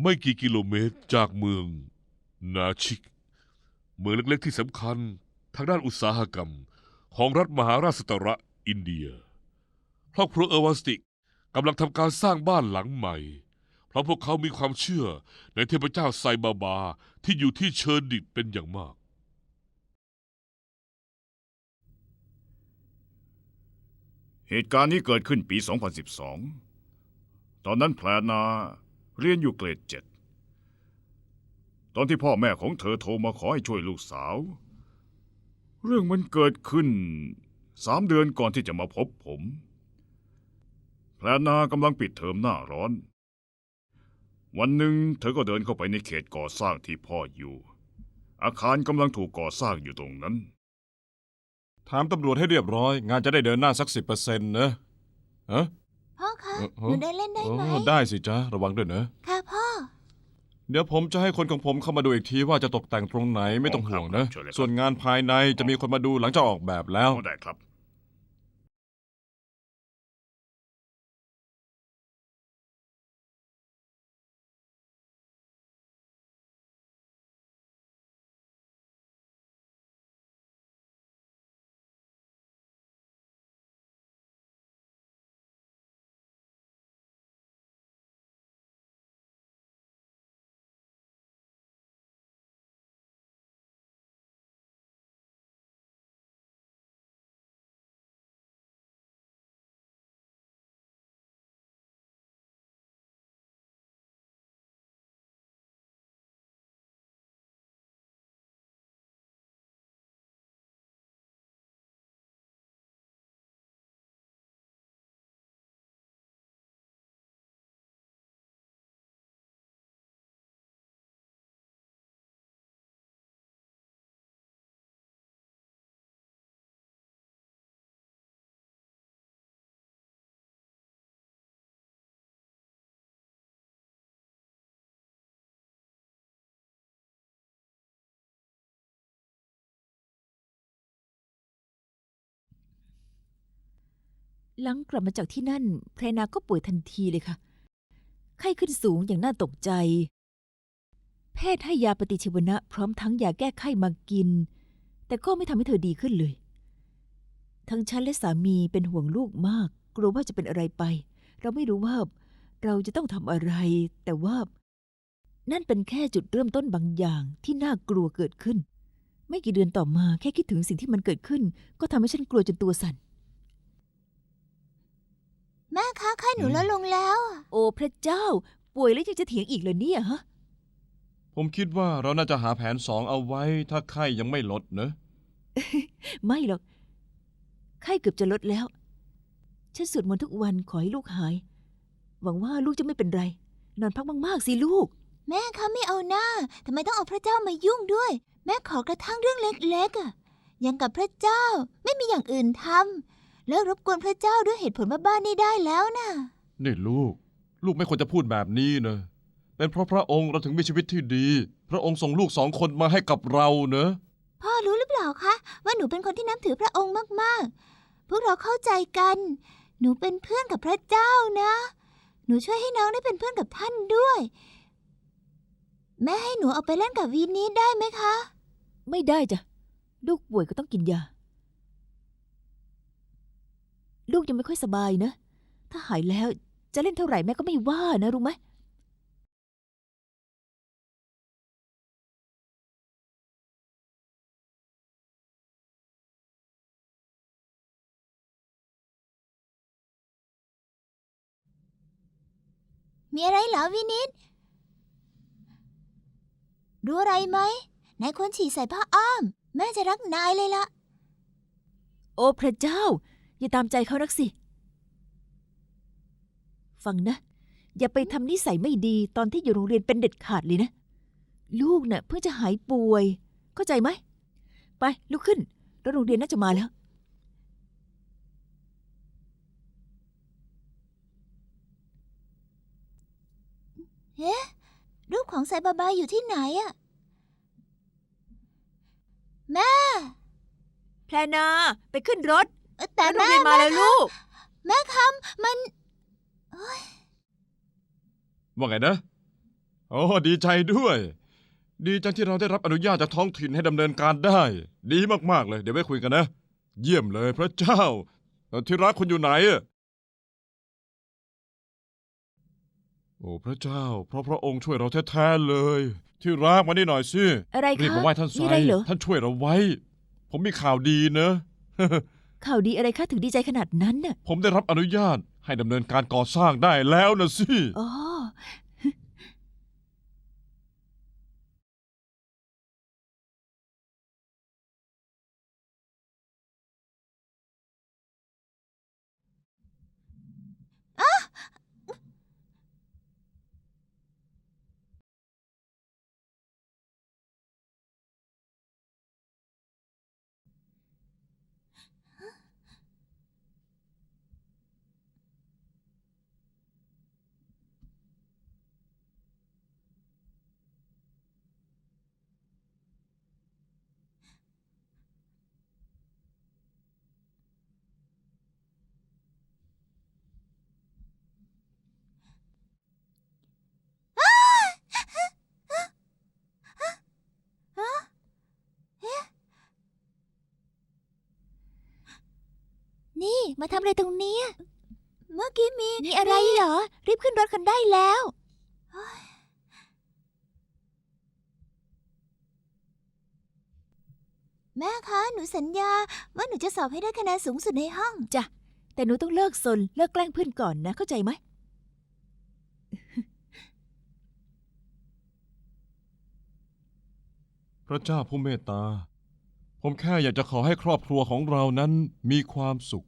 ไม่กี่กิโลเมตรจากเมือง นาชิก เมืองเล็กๆที่สำคัญทางด้านอุตสาหกรรม ของรัฐมหาราชสตระอินเดียครอบครัวเอวาสติกกำลังทำการสร้างบ้านหลังใหม่ เพราะพวกเขามีความเชื่อในเทพเจ้าไซบาบาที่อยู่ที่เชิญดิตเป็นอย่างมาก เหตุการณ์นี้เกิดขึ้นปี 2012 ตอนนั้นแพลนา เรียนอยู่เกรดเจ็ดตอนที่พ่อแม่ของเธอโทรมาขอให้ช่วยลูกสาว เรื่องมันเกิดขึ้นสามเดือนก่อนที่จะมาพบผมแพลนากำลังปิดเทอมหน้าร้อน วันหนึ่งเธอก็เดินเข้าไปในเขตก่อสร้างที่พ่ออยู่ อาคารกำลังถูกก่อสร้างอยู่ตรงนั้น ถามตำรวจให้เรียบร้อย งานจะได้เดินหน้าสักสิบเปอร์เซ็นต์นะฮะ พ่อคะเอ่อหนูเดินเล่นได้ไหมโอ้ได้สิจ๊ะระวังด้วยนะ ค่ะพ่อ เดี๋ยวผมจะให้คนของผมเข้ามาดูอีกทีว่าจะตกแต่งตรงไหนไม่ต้องห่วงนะเชิญเลยครับส่วนงานภายในจะมีคนมาดูหลังจากออกแบบแล้ว ได้ครับ หลังกลับมาจากที่นั่น แพรนาก็ป่วยทันทีเลยค่ะ ไข้ขึ้นสูงอย่างน่าตกใจ แพทย์ให้ยาปฏิชีวนะ พร้อมทั้งยาแก้ไข้มากิน แต่ก็ไม่ทำให้เธอดีขึ้นเลย ทั้งฉันและสามีเป็นห่วงลูกมาก กลัวว่าจะเป็นอะไรไป เราไม่รู้ว่า เราจะต้องทำอะไร แต่ว่า นั่นเป็นแค่จุดเริ่มต้นบางอย่างที่น่ากลัวเกิดขึ้น ไม่กี่เดือนต่อมาแค่คิดถึงสิ่งที่มันเกิดขึ้น ก็ทำให้ฉันกลัวจนตัวสั่น แม่คะไข้หนูอืมลดลงแล้วอะโอ้พระเจ้า ป่วยแล้วยังจะเถียงอีกเหรอเนี่ยฮะ ผมคิดว่าเราน่าจะหาแผนสองเอาไว้ ถ้าไข้ยังไม่ลดเนอะ ไม่หรอกไข้เกือบจะลดแล้ว ฉันสวดมนต์ทุกวันขอให้ลูกหาย หวังว่าลูกจะไม่เป็นไร นอนพักมากๆสิลูก แม่คะไม่เอาหน้าทำไมต้องเอาพระเจ้ามายุ่งด้วย แม่ขอกระทั่งเรื่องเล็กๆอะยังกับพระเจ้าไม่มีอย่างอื่นทำ แล้วรบกวนพระเจ้าด้วยเหตุผลบ้าๆนี่ได้แล้วนะนี่ลูก ลูกไม่ควรจะพูดแบบนี้เนอะเป็นเพราะพระองค์เราถึงมีชีวิตที่ดี พระองค์ส่งลูกสองคนมาให้กับเราเนอะพ่อรู้หรือเปล่าคะ ว่าหนูเป็นคนที่นับถือพระองค์มากๆ พวกเราเข้าใจกัน หนูเป็นเพื่อนกับพระเจ้านะ หนูช่วยให้น้องได้เป็นเพื่อนกับท่านด้วย แม่ให้หนูเอาไปเล่นกับวีนี้ได้ไหมคะ ไม่ได้จ้ะ ลูกป่วยก็ต้องกินยา ลูกยังไม่ค่อยสบายนะ ถ้าหายแล้วจะเล่นเท่าไหร่แม่ก็ไม่ว่านะรู้ไหมมีอะไรเหรอวินิตรู้อะไรไหมนายควรฉี่ใส่ผ้าอ้อม แม่จะรักนายเลยละ โอ้พระเจ้า อย่าตามใจเขานักสิ ฟังนะ อย่าไปทำนิสัยไม่ดีตอนที่อยู่โรงเรียนเป็นเด็ดขาดเลยนะ ลูกเนะ่ะเพิ่งจะหายป่วย เข้าใจไหม ไปลุกขึ้นแล้วโรงเรียนน่าจะมาแล้ว เอ๊ะรูปของไซบาบาอยู่ที่ไหนอะแม่ แพรนา ไปขึ้นรถเอ่อ แต่แล้วโรงแม่เรียนมาแล้วลูก แม่คำมันว่าไงนะโอ้ดีใจด้วย ดีจังที่เราได้รับอนุญาตจากท้องถิ่นให้ดำเนินการได้ ดีมากๆเลย เดี๋ยวไว้คุยกันนะ เยี่ยมเลยพระเจ้าเอ่อที่รักคุณอยู่ไหนอะโอ้พระเจ้า เพราะพระองค์ช่วยเราแท้ๆเลย ที่รักมานี่หน่อยสิอะไรรีบคะมาไหว้ท่านไซมีอะไรเหรอท่านช่วยเราไว้ ผมมีข่าวดีนะ ข่าวดีอะไรคะถึงดีใจขนาดนั้นน่ะผมได้รับอนุญาตให้ดำเนินการก่อสร้างได้แล้วนะสิ อ๋อ นี่มาทำอะไรตรงนี้เมื่อกี้มี มีอะไรเหรอ รีบขึ้นรถกันได้แล้ว แม่คะ หนูสัญญา ว่าหนูจะสอบให้ได้คะแนนสูงสุดในห้อง จ้ะ แต่หนูต้องเลิกซนเลิกแกล้งเพื่อนก่อนนะ เข้าใจไหม พระเจ้าผู้เมตตา ผมแค่อยากจะขอให้ครอบครัวของเรานั้นมีความสุข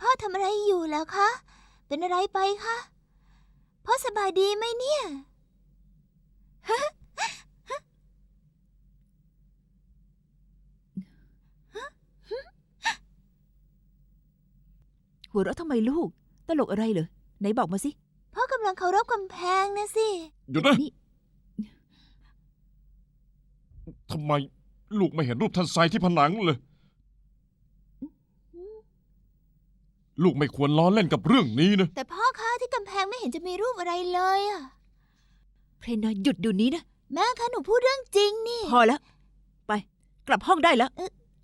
พ่อ ทำอะไรอยู่แล้วคะ เป็นอะไรไปคะพ่อสบายดีไหมเนี่ย หัวเราะทำไมลูก ตลกอะไรเหรอไหนบอกมาสิ พ่อกำลังเคารพกำแพงนะสิ หยุดนะนี่ ทำไมลูกไม่เห็นรูปท่านไซที่ผนังเลย ลูกไม่ควรล้อเล่นกับเรื่องนี้นะ แต่พ่อคะที่กำแพงไม่เห็นจะมีรูปอะไรเลยอะเพรนาหยุดเดี๋ยวนี้นะ แม่คะหนูพูดเรื่องจริงนี่ พอแล้ว ไป กลับห้องได้แล้ว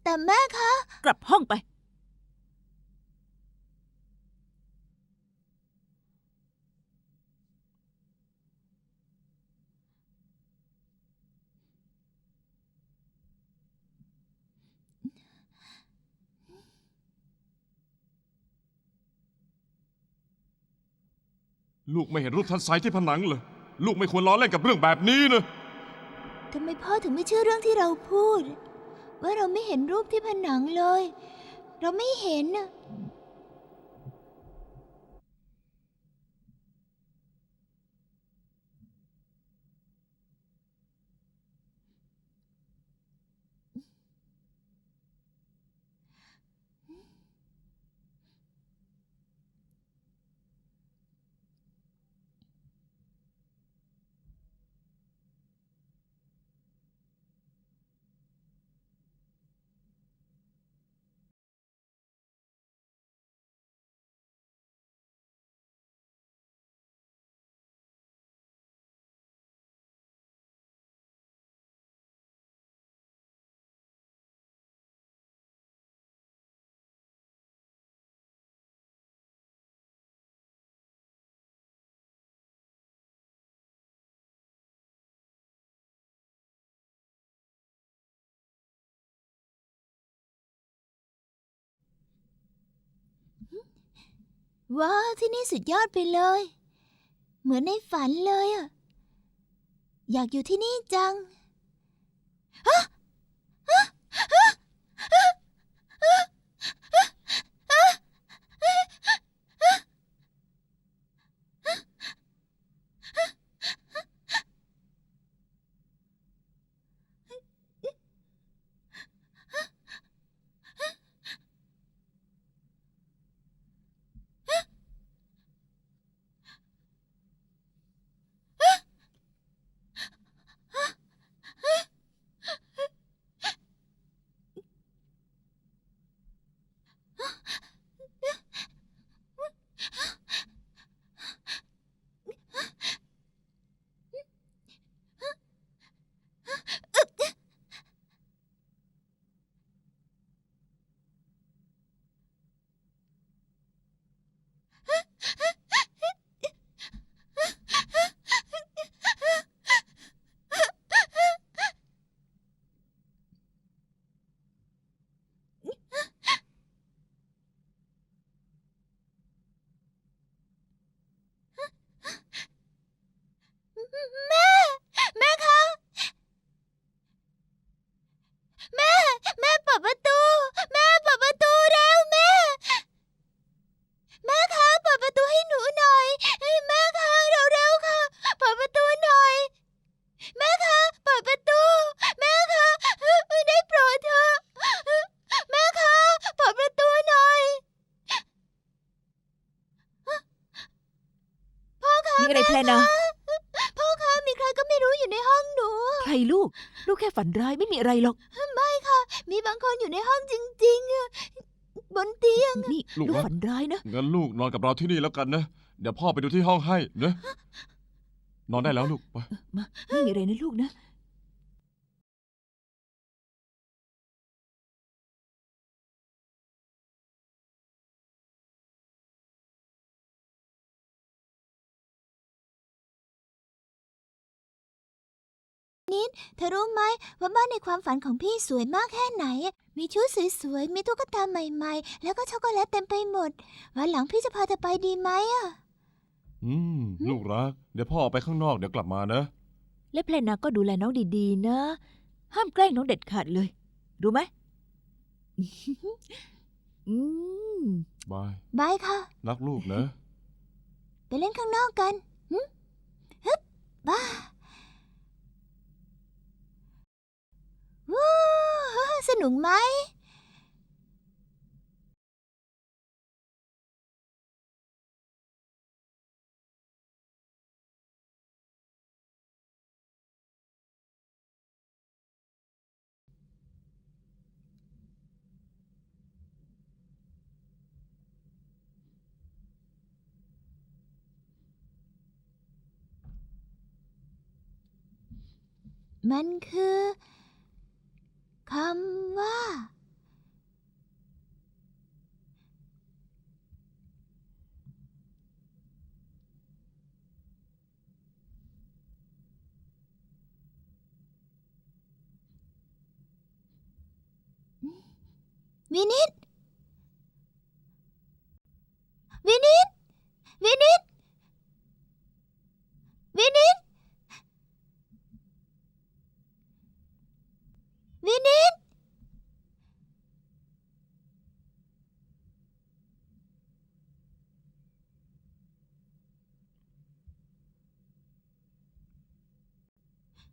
แต่แม่คะ กลับห้องไป ลูกไม่เห็นรูปท่านไซที่ผนังเลย ลูกไม่ควรล้อเล่นกับเรื่องแบบนี้นะทำไมพ่อถึงไม่เชื่อเรื่องที่เราพูด ว่าเราไม่เห็นรูปที่ผนังเลย เราไม่เห็นน่ะ ว้าวที่นี่สุดยอดไปเลย เหมือนในฝันเลยอะอยากอยู่ที่นี่จัง อะไรแพลนาพ่อคะมีใครก็ไม่รู้อยู่ในห้องหนู ใครลูก ลูกแค่ฝันร้ายไม่มีอะไรหรอก ไม่ค่ะ มีบางคนอยู่ในห้องจริงๆอะบนเตียง นี่ลูกลูกนะ ฝันร้ายนะ งั้นลูกนอนกับเราที่นี่แล้วกันนะ เดี๋ยวพ่อไปดูที่ห้องให้นะนอนได้แล้วลูกไปมาไม่มีอะไรนะลูกนะ เธอรู้ไหมว่าบ้านในความฝันของพี่สวยมากแค่ไหน มีชุดสวยๆ มีตุ๊กตาใหม่ๆ แล้วก็ช็อกโกแลตเต็มไปหมด วันหลังพี่จะพาเธอไปดีไหมอะอืม ลูกรัก เดี๋ยวพ่อออกไปข้างนอกเดี๋ยวกลับมานะ และแพลนาก็ดูแลน้องดีๆ นะ ห้ามแกล้งน้องเด็ดขาดเลย รู้ไหมอืมบาย บายค่ะ รักลูกนะ ไปเล่นข้างนอกกันหึฮึบบ้า สนุกไหมมันคือ かんは、We need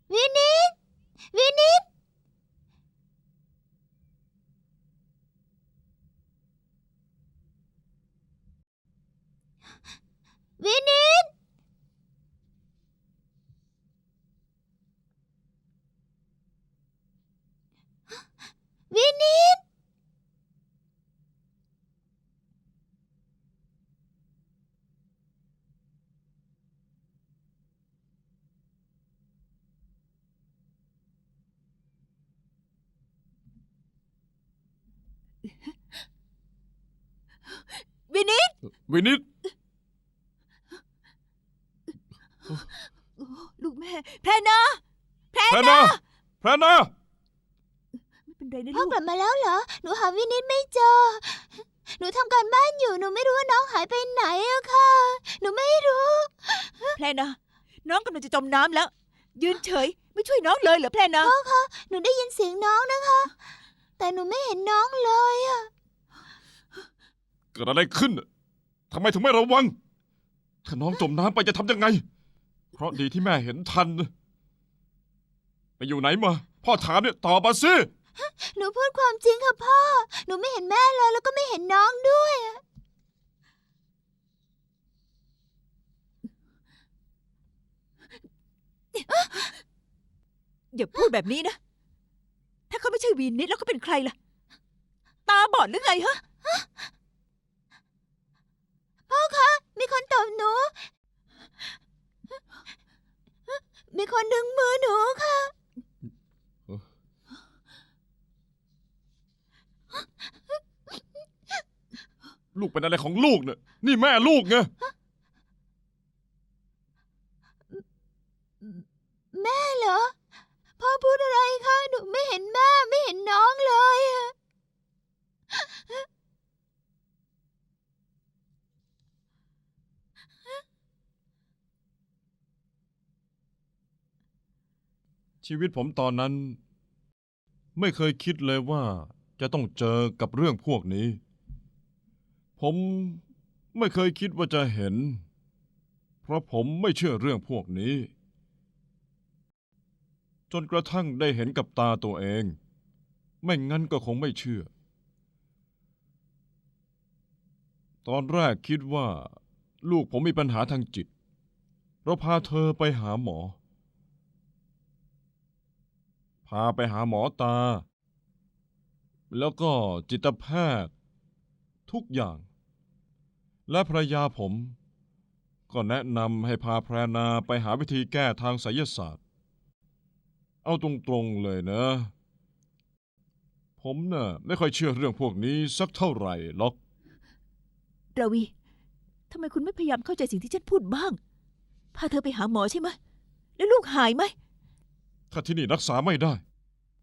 Winnie! Winnie! Winnie! วินิตวินิตโอ้ลูกแม่ แพลนาแพลแพรนานาแพรนาไม่เป็นไรนะพ่อลูกกลับมาแล้วเหรอ หนูหาวินิตไม่เจอ หนูทำการบ้านอยู่ หนูไม่รู้ว่าน้องหายไปไหนอะค่ะ หนูไม่รู้ แพลนาน้องกำลังจะจมน้ำแล้ว ยืนเฉย ไม่ช่วยน้องเลยเหรอแพลนาพ่อคะหนูได้ยินเสียงน้องนะคะ แต่หนูไม่เห็นน้องเลยอะ เกิดอะไรขึ้นน่ะ ทำไมถึงไม่ระวัง ถ้าน้องจมน้ำไปจะทำยังไง เพราะดีที่แม่เห็นทันนะไปอยู่ไหนมา พ่อถามเนี่ยตอบมาสิ หนูพูดความจริงค่ะพ่อ หนูไม่เห็นแม่เลย แล้วก็ไม่เห็นน้องด้วยอะอย่าพูดแบบนี้นะ ถ้าเขาไม่ใช่วินิตแล้วเขาเป็นใครล่ะ ตาบอดหรือไงฮะ พ่อคะ มี คนตบหนู มีคนดึงมือหนูค่ะ ลูกเป็นอะไรของลูกเนี่ยนี่แม่ลูกไงแม่เหรอ พ่อพูดอะไรคะ หนูไม่เห็นแม่ไม่เห็นน้องเลยอะ ชีวิตผมตอนนั้น ไม่เคยคิดเลยว่าจะต้องเจอกับเรื่องพวกนี้ ผมไม่เคยคิดว่าจะเห็น เพราะผมไม่เชื่อเรื่องพวกนี้ จนกระทั่งได้เห็นกับตาตัวเอง ไม่งั้นก็คงไม่เชื่อ ตอนแรกคิดว่า ลูกผมมีปัญหาทางจิต เราพาเธอไปหาหมอ พาไปหาหมอตา แล้วก็จิตแพทย์ ทุกอย่าง และภรรยาผม ก็แนะนำให้พาแพรนาไปหาวิธีแก้ทางไสยศาสตร์ เอาตรงๆเลยนะ ผมน่ะไม่ค่อยเชื่อเรื่องพวกนี้สักเท่าไหร่หรอกราวีทำไมคุณไม่พยายามเข้าใจสิ่งที่ฉันพูดบ้าง พาเธอไปหาหมอใช่ไหม แล้วลูกหายไหม ถ้าที่นี่รักษาไม่ได้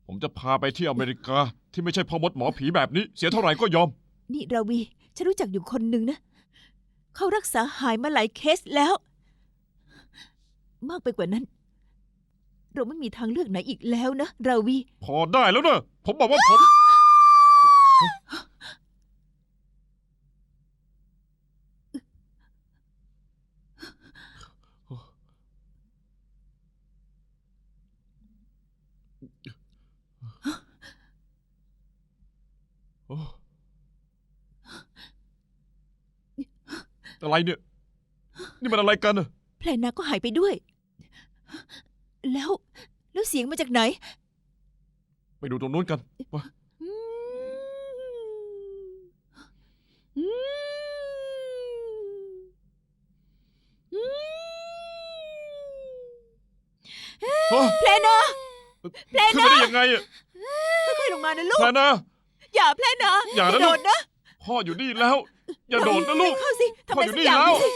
ผมจะพาไปที่อเมริกาที่ไม่ใช่พ่อมดหมอผีแบบนี้ เสียเท่าไหร่ก็ยอม นี่ราวี ฉันรู้จักอยู่คนหนึ่งนะ เขารักษาหายมาหลายเคสแล้ว มากไปกว่านั้น เราไม่มีทางเลือกไหนอีกแล้วนะ ราวี พอได้แล้วนะผมบอกว่าผม โอ้ อะไรเนี่ย นี่มันอะไรกันน่ะแพลนาก็หายไปด้วย แล้วแล้วเสียงมาจากไหน ไปดูตรงนู้นกันไปอืมอืมอืมโอ้แพลนา แพลขึ้นนามาได้ยังไงอะค่อยๆลงมานะลูก แพลนาอย่าแพลนาอย่านะโดลูกดนะ พ่ออยู่นี่แล้ว อย่าโดดนะลูก เข้าสิทำพ่ออะไรอยู่สักนี่อย่างแล้ว สิ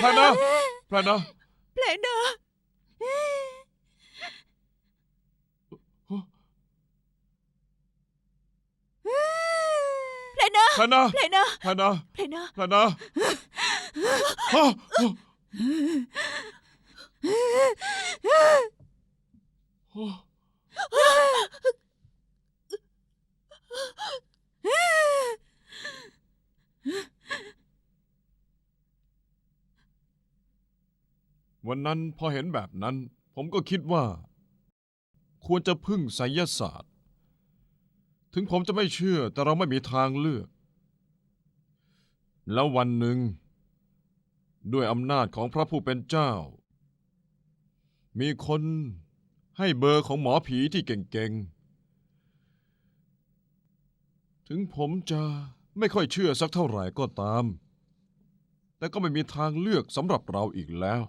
แพลนาแพลนาแพลนาแพลนาแพลนาแพลนาแพลนาแพลนาแพลนาฮะโอ้ วันนั้นพอเห็นแบบนั้น ผมก็คิดว่า ควรจะพึ่งไสยศาสตร์ ถึงผมจะไม่เชื่อแต่เราไม่มีทางเลือก แล้ววันหนึ่ง ด้วยอำนาจของพระผู้เป็นเจ้า มีคนให้เบอร์ของหมอผีที่เก่งๆ ถึงผมจะไม่ค่อยเชื่อสักเท่าไหร่ก็ตาม แต่ก็ไม่มีทางเลือกสำหรับเราอีกแล้ว